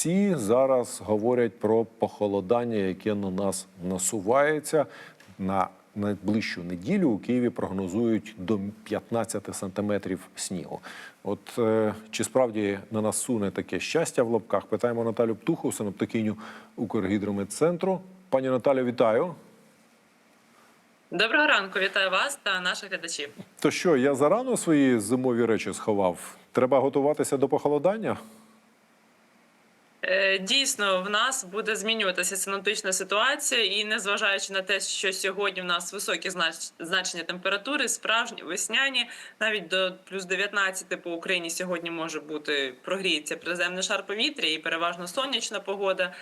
Всі зараз говорять про похолодання, яке на нас насувається на найближчу неділю. У Києві прогнозують до 15 сантиметрів снігу. От е, чи справді на нас суне таке щастя в лапках? Питаємо Наталю Птуху, синоптикиню Укргідрометцентру. Пані Наталю, вітаю. Доброго ранку, вітаю вас та наших глядачів. То що, я зарано свої зимові речі сховав? Треба готуватися до похолодання? Е, Дійсно, в нас буде змінюватися синоптична ситуація, і незважаючи на те, що сьогодні в нас високі значення температури, справжні весняні, навіть до плюс 19 по Україні сьогодні може бути прогріється приземний шар повітря і переважно сонячна погода.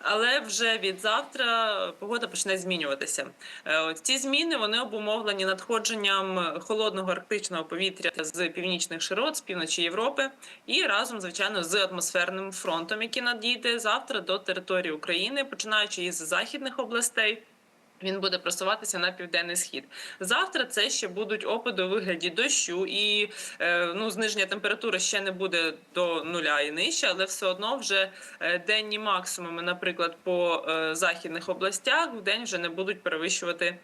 Але вже від завтра погода почне змінюватися. Е, ці зміни вони обумовлені надходженням холодного арктичного повітря з північних широт, з півночі Європи, і разом, звичайно, з атмосферним фронтом, який надійде завтра до території України, починаючи із західних областей. Він буде просуватися на південний схід. Завтра це ще будуть опади у вигляді дощу, і е, ну зниження температури ще не буде до нуля і нижче, але все одно вже е, денні максимуми, наприклад, по е, західних областях в день вже не будуть перевищувати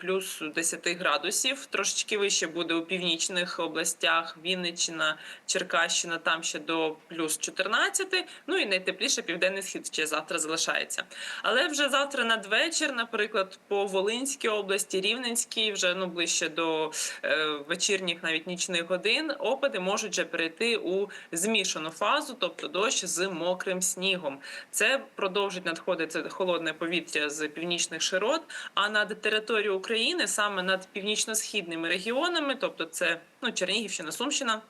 плюс 10 градусів. Трошечки вище буде у північних областях, Вінниччина, Черкащина, там ще до плюс 14, Ну і найтепліше південний схід ще завтра залишається. Але вже завтра надвечір, наприклад, по Волинській області, Рівненській, вже ну ближче до е, вечірніх, навіть нічних годин, опади можуть вже перейти у змішану фазу, тобто дощ з мокрим снігом. Це продовжить надходити холодне повітря з північних широт. А над територією України, саме над північно-східними регіонами, тобто це ну Чернігівщина, Сумщина.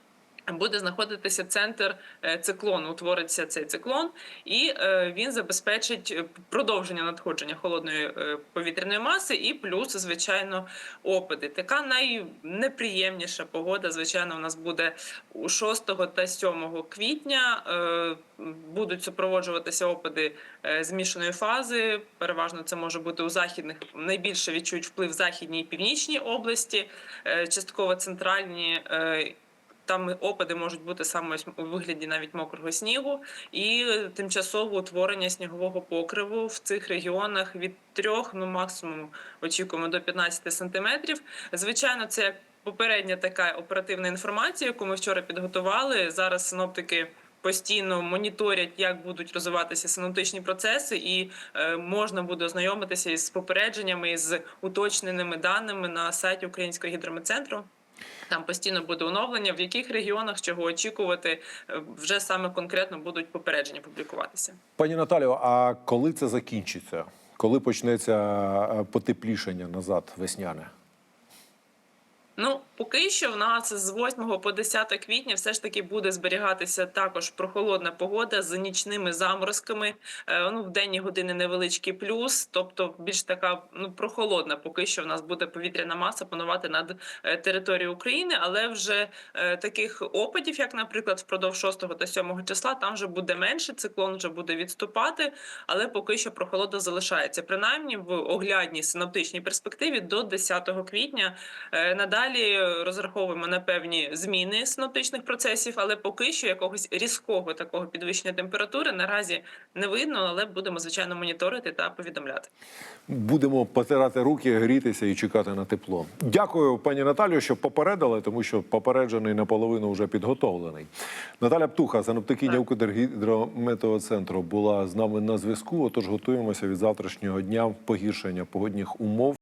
Буде знаходитися центр е, циклону, утвориться цей циклон, і е, він забезпечить е, продовження надходження холодної повітряної маси, і плюс, звичайно, опади. Така найнеприємніша погода, звичайно, у нас буде у 6 та 7 квітня. Будуть супроводжуватися опади змішаної фази. Переважно це може бути у західних. Найбільше відчують вплив західній і північній області, частково центральні. Там опади можуть бути саме у вигляді навіть мокрого снігу, і тимчасове утворення снігового покриву в цих регіонах від 3, ну максимум очікуємо до 15 сантиметрів. Звичайно, це як попередня така оперативна інформація, яку ми вчора підготували. Зараз синоптики. Постійно моніторять, як будуть розвиватися синоптичні процеси, і е, можна буде ознайомитися із попередженнями із уточненими даними на сайті Українського гідрометцентру. Там постійно буде оновлення, в яких регіонах чого очікувати, е, вже саме конкретно будуть попередження публікуватися. Пані Наталіо. а коли це закінчиться? Коли почнеться потеплішення потеплішання назад весняне? Ну, поки що в нас з 8 по 10 квітня все ж таки буде зберігатися також прохолодна погода з нічними заморозками. Е, Ну, в денні години невеличкий плюс, тобто більш така ну прохолодна. Поки що в нас буде повітряна маса панувати над е, територією України, але вже е, таких опадів, як, наприклад, впродовж 6 та 7 числа, там вже буде менше. Циклон вже буде відступати, але поки що прохолода залишається. Принаймні в оглядній синоптичній перспективі до 10 квітня. Надалі розраховуємо на певні зміни синоптичних процесів, але поки що якогось різкого такого підвищення температури наразі не видно, але будемо звичайно моніторити та повідомляти. Будемо потирати руки, грітися і чекати на тепло. Дякую, пані Наталію, що попередили, тому що попереджений наполовину вже підготовлений. Наталя Птуха, синоптикиня Укргідрометеоцентру, була з нами на зв'язку. Отож, готуємося від завтрашнього дня погіршення погодних умов.